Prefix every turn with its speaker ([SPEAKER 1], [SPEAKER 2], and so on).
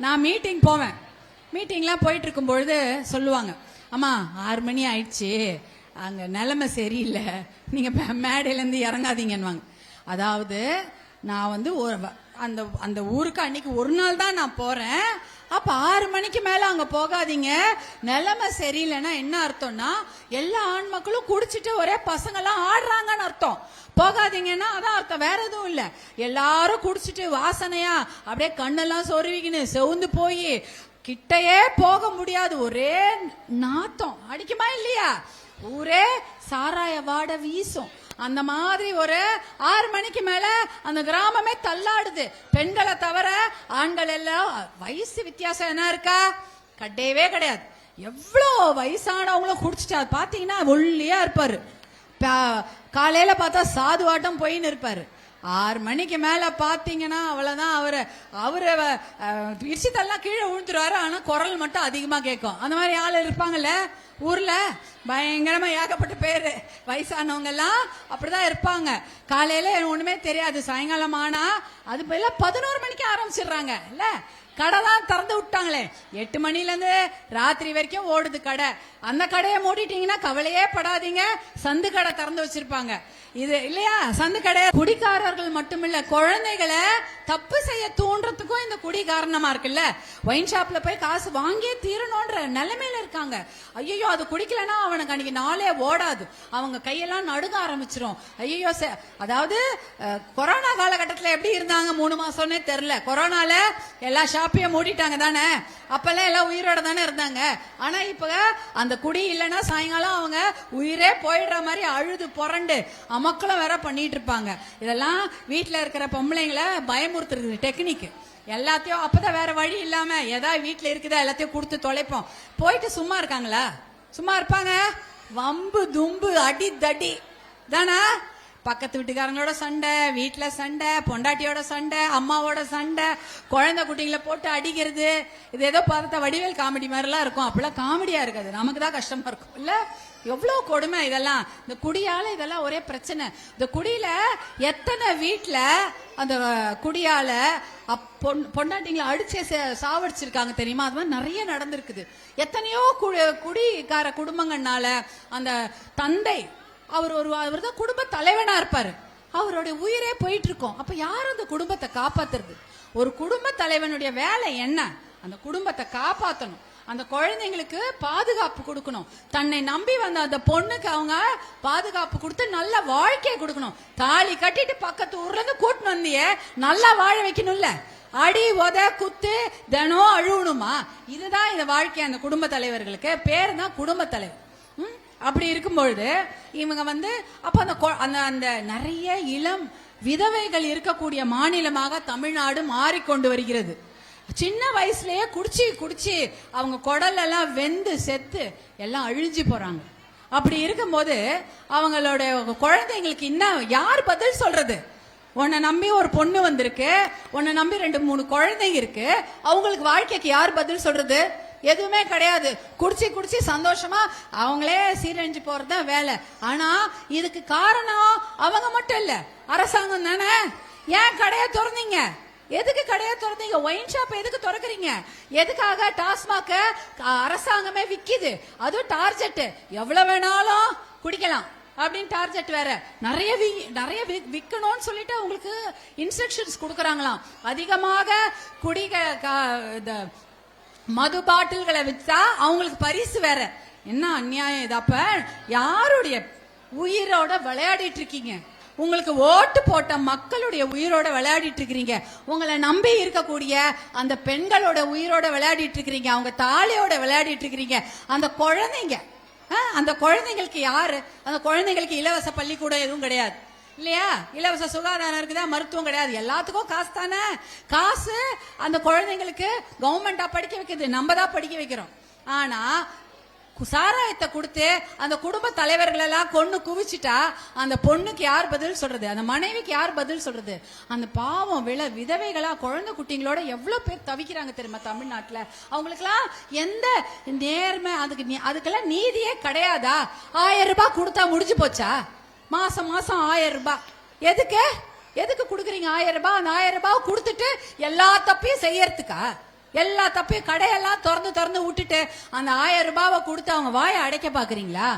[SPEAKER 1] நான் மீட்டிங் போவேன். மீட்டிங்லாம் போயிட்டு இருக்கும் பொழுது சொல்லுவாங்க அம்மா ஆறு மணி ஆயிடுச்சு. அங்க நிலைமை சரியில்லை. நீங்க மேடையிலேருந்து இறங்காதீங்கன்னுவாங்க. அதாவது நான் வந்து ஒரு அந்த அந்த ஊருக்கு அன்னைக்கு ஒரு நாள் தான் நான் போறேன். அப்ப ஆறு மணிக்கு மேல அங்க போகாதீங்க. நிலைமை சரியில்லைன்னா என்ன அர்த்தம்னா எல்லா ஆண் மக்களும் குடிச்சிட்டு ஒரே பசங்கெல்லாம் ஆடுறாங்கன்னு அர்த்தம். போகாதீங்கன்னா அதான் அர்த்தம். வேற எதுவும் இல்ல. எல்லாரும் குடிச்சிட்டு வாசனையா அப்படியே கண்ணெல்லாம் சொருவிக்கின்னு செவுந்து போய் கிட்டயே போக முடியாது. ஒரே நாத்தம். அடிக்குமா இல்லையா? ஊரே சாராய வாட வீசும். அந்த மாதிரி ஒரு ஆறு மணிக்கு மேல அந்த கிராமமே தள்ளாடுது. பெண்களை தவிர ஆண்கள் எல்லாம் வயசு வித்தியாசம் என்ன இருக்கா? கிடையவே கிடையாது. எவ்வளோ வயசானவங்களும் குடிச்சிட்டா அது பாத்தீங்கன்னா ஒல்லியா இருப்பாரு. பா- காலையில பார்த்தா சாதுவாட்டம் போயின்னு இருப்பாரு. ஆறு மணிக்கு மேல பாத்தீங்கன்னா அவ்வளவுதான் அவரு அவரு விஷயத்தெல்லாம் கீழே விழுந்துருவாரு. ஆனா குரல் மட்டும் அதிகமா கேட்கும். அந்த மாதிரி ஆள் இருப்பாங்கல்ல ஊர்ல பயங்கரமா ஏகப்பட்ட பேரு. வயசானவங்க எல்லாம் அப்படிதான் இருப்பாங்க. காலையில எனக்கு ஒண்ணுமே தெரியாது. சாயங்காலம் ஆனா அது போல பதினோரு மணிக்கு ஆரம்பிச்சிடுறாங்க இல்ல? கடைலாம் திறந்து விட்டாங்களே. எட்டு மணில இருந்து ராத்திரி வரைக்கும் ஓடுது கடை. அந்த கடையை மூடிட்டீங்கன்னா கவலையே படாதீங்க. சந்து கடை திறந்து வச்சிருப்பாங்க. இது இல்லையா? சந்து கடையை குடிக்காரர்கள் மட்டுமில்ல குழந்தைகளை தப்பு செய்ய தூண்டுறதுக்கும் இந்த குடி காரணமா இருக்குல்ல. ஒயின் ஷாப்ல போய் காசு வாங்கியே தீரணும்ன்ற நிலைமையில இருக்காங்க. ஐயோ அது குடிக்கலன்னா அவனுக்கு அன்னைக்கு நாளே ஓடாது. அவங்க கையெல்லாம் நடுங்க ஆரம்பிச்சிரும். ஐயோ அதாவது கொரோனா காலகட்டத்துல எப்படி இருந்தாங்க? மூணு மாசம்னே தெரியல. கொரோனால எல்லா ஷாப் அப்பயே மூடிட்டாங்க தானே? அப்பெல்லாம் எல்லாம் உயிரோட தானே இருந்தாங்க. ஆனா இப்ப அந்த குடி இல்லைன்னா சாயங்காலம் அவங்க உயிரே போயிடுற மாதிரி அழுது புரண்டு அமக்களும் வேற பண்ணிட்டு இருப்பாங்க. இதெல்லாம் வீட்டுல இருக்கிற பொம்பளைங்களை பயமுறுத்துறது டெக்னிக் எல்லாத்தையும் அப்பதான் வேற வழி இல்லாம ஏதாவது வீட்டுல இருக்குதா எல்லாத்தையும் கொடுத்து தொலைப்போம். போயிட்டு சும்மா இருக்காங்களா? சும்மா இருப்பாங்க? வம்பு தும்பு அடி தடி. தானா? பக்கத்து வீட்டுக்காரங்களோட சண்டை வீட்டில் சண்டை பொண்டாட்டியோட சண்டை அம்மாவோட சண்டை குழந்தை குட்டிங்களை போட்டு அடிக்கிறது. இது ஏதோ பார்த்த வடிவேல் காமெடி மாதிரிலாம் இருக்கும். அப்பெல்லாம் காமெடியா இருக்காது. நமக்கு தான் கஷ்டமா இருக்கும். இல்ல? எவ்வளவு கொடுமை இதெல்லாம். இந்த குடியால இதெல்லாம் ஒரே பிரச்சனை. இந்த குடியில எத்தனை வீட்டில் அந்த குடியால அப்- பொன்- பொண்டாட்டிங்களை அடிச்சே சாவடிச்சிருக்காங்க தெரியுமா? அது மாதிரி நிறைய நடந்திருக்குது. எத்தனையோ கு- குடும்பங்கள்னால அந்த தந்தை அவர் ஒரு அவர் தான் குடும்ப தலைவனா இருப்பாரு. அவருடைய உயிரே போயிட்டு இருக்கோம் அப்ப யார் அந்த குடும்பத்தை காப்பாத்துறது? ஒரு குடும்ப தலைவனுடைய வேலை என்ன? அந்த குடும்பத்தை காப்பாத்தணும். அந்த குழந்தைங்களுக்கு பாதுகாப்பு கொடுக்கணும். தன்னை நம்பி வந்த அந்த பொண்ணுக்கு அவங்க பாதுகாப்பு கொடுத்து நல்ல வாழ்க்கையை கொடுக்கணும். தாலி கட்டிட்டு பக்கத்து ஊர்ல இருந்து கூட்டின்னு வந்தியே நல்லா வாழ வைக்கணும்ல? அடி உத குத்து தினம் அழுவணுமா? இதுதான் இந்த வாழ்க்கை அந்த குடும்ப தலைவர்களுக்கு. பேர் தான் குடும்ப தலைவர். அப்படி இருக்கும் பொழுது இவங்க வந்து அப்ப அந்த கொ- அந்த அந்த நிறைய இளம் விதவைகள் இருக்கக்கூடிய மாநிலமாக தமிழ்நாடு மாறிக்கொண்டு வருகிறது. சின்ன வயசுலயே குடிச்சு குடிச்சு அவங்க குடல் எல்லாம் வெந்து செத்து எல்லாம் அழிஞ்சு போறாங்க. அப்படி இருக்கும்போது அவங்களோட குழந்தைங்களுக்கு இன்னும் யார் பதில் சொல்றது? உன்னை நம்பி ஒரு பொண்ணு வந்திருக்கு உன்னை நம்பி ரெண்டு மூணு குழந்தைங்க இருக்கு அவங்களுக்கு வாழ்க்கைக்கு யார் பதில் சொல்றது? எதுவுமே கிடையாது. குடிச்சு குடிச்சு சந்தோஷமா அவங்களே சீரழிஞ்சு போறதுதான் வேலை. ஆனா இதுக்கு காரணம் அவங்க மட்டும் இல்ல. அரசாங்கம் தானே. ஏன் கடையை திறந்தீங்க? எதுக்கு கடையை திறந்தீங்க? ஒயின் ஷாப் எதுக்கு திறக்கிறீங்க? எதுக்காக டாஸ்மாக அரசாங்கமே விக்குது? அதுவும் டார்ஜெட் எவ்வளவு வேணாலும் குடிக்கலாம் அப்படின்னு டார்கெட் வேற. நிறைய வி- நிறைய விற்கணும்னு சொல்லிட்டு உங்களுக்கு இன்ஸ்ட்ரக்ஷன்ஸ் கொடுக்குறாங்களாம். அதிகமாக குடிக இந்த மது பாட்டில்களை விற்றா அவங்களுக்கு பரிசு வேற. என்ன அநியாயம் இது அப்ப? யாருடைய உயிரோட விளையாடிட்டு இருக்கீங்க? உங்களுக்கு ஓட்டு போட்ட மக்களுடைய உயிரோட விளையாடிட்டு இருக்கிறீங்க. உங்களை நம்பி இருக்கக்கூடிய அந்த பெண்களோட உயிரோட விளையாடிட்டு இருக்கிறீங்க. அவங்க தாலியோட விளையாடிட்டு இருக்கிறீங்க. அந்த குழந்தைங்க ஆ, அந்த குழந்தைங்களுக்கு யாரு? அந்த குழந்தைங்களுக்கு இலவச பள்ளிக்கூடம் எதுவும் கிடையாது. இல்லையா? இலவச சுகாதாரம் இருக்குதா? மருத்துவம் கிடையாது. எல்லாத்துக்கும் காசு தானே? காசு அந்த குழந்தைங்களுக்கு கவர்மெண்டா படிக்க வைக்குது நம்ம தான் படிக்க வைக்கிறோம். ஆனா சாராயத்தை கொடுத்து அந்த குடும்ப தலைவர்கள் எல்லாம் கொண்டு குவிச்சிட்டா அந்த பொண்ணுக்கு யார் பதில் சொல்றது? அந்த மனைவிக்கு யார் பதில் சொல்றது? அந்த பாவம் விள விதவைகளா குழந்தை குட்டிங்களோட எவ்வளவு பேர் தவிக்கிறாங்க தெரியுமா தமிழ்நாட்டுல? அவங்களுக்கெல்லாம் எந்த நேர்மை அதுக்கு நீ- அதுக்கெல்லாம் நீதியே கிடையாதா? ஆயிரம் ரூபாய் கொடுத்தா முடிஞ்சு போச்சா? மாசம் மாசம் ஆயிரம் ரூபாய். எதுக்கு? எதுக்கு கொடுக்குறீங்க ஆயிரம் ரூபாய்? அந்த ஆயிரம் ரூபாய் கொடுத்துட்டு எல்லா தப்பையும் செய்யறதுக்கா? எல்லா தப்பையும் கடையெல்லாம் திறந்து திறந்து விட்டுட்டு அந்த ஆயிரம் ரூபாவை கொடுத்து அவங்க வாயை அடைக்க பாக்குறீங்களா